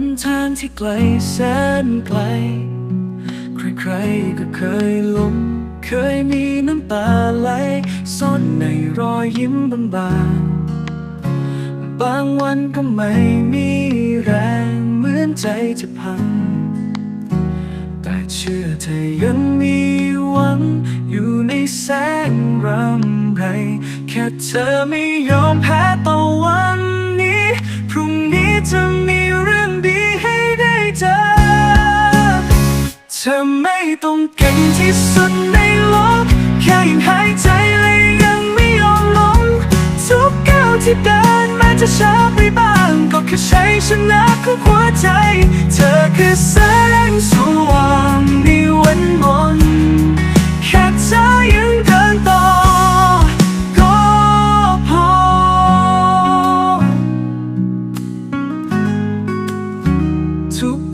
นทางที่ไกลแสนไกล ใครๆก็เคยล้มเคยมีน้ำตาไหลซ่อนในรอยยิ้มบางๆบางวันก็ไม่มีแรงเหมือนใจจะพัง แต่เชื่อเธอยังมีหวัง อยู่ในแสงรำไร แค่เธอไม่ยอม เจอ เธอไม่ต้องเก่งที่สุดในโลก แค่ยังหายใจและยังไม่ยอมลงทุกก้าวที่เดินแม้จะช้าไปบ้าง ก็คือชัยชนะของหัวใจ เธอคือแสง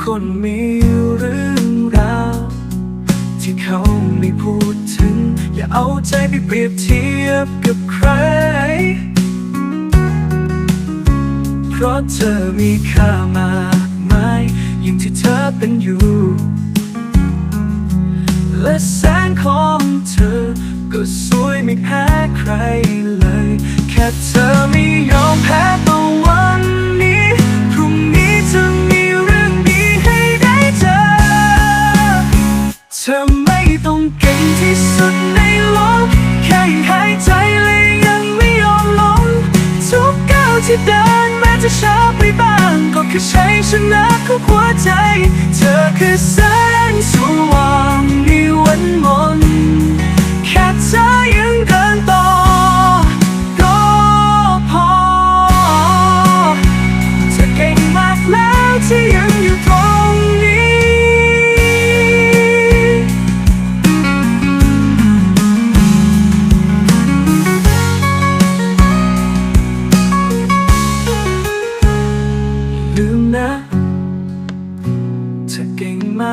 คนมีเรื่องราว ที่เขาไม่พูดถึง อย่าเอาใจไปเปรียบเทียบกับใคร เพราะเธอมีค่ามากมายยิ่งที่เธอเป็นอยู่ และแสงของเธอ ก็สวยไม่แพ้ใครเลย แค่เธอไม่ยอมแพ้ ที่สุดในโลกแค่ยังหายใจและยังไม่ยอมลงทุกก้าวที่เดินแม้จะช้าไปบ้าง ก็คือใช้ชนะของหัวใจ เธอคือแสง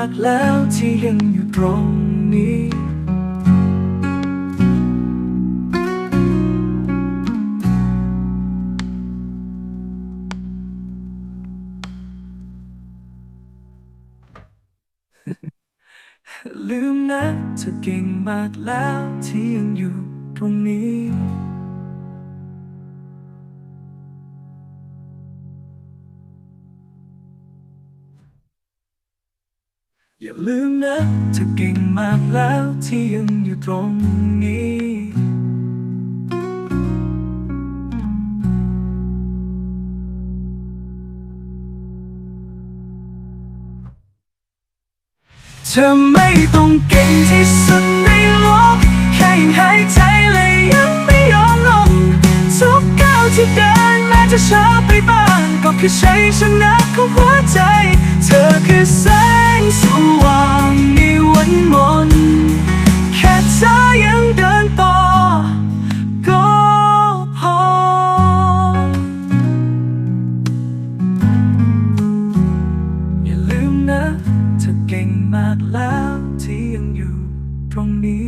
ากแล้วที่ยังอยู่ตรงนี้ ลืมนะเธอเก่งมากแล้วที่ยังอยู่ตรงนี้ อย่าลืมนะเธอเก่งมากแล้วที่ยังอยู่ตรงนี้เธอไม่ต้องเก่งที่สุดในโลกแค่ยังหายใจและยังไม่ยอมลงทุกก้าวที่เดินแม้จะช้าไปบ้างก็คือชัยชนะของหัวใจ เธอคือ นะเธอเก่งมากแล้วที่ยังอยู่ตรงนี้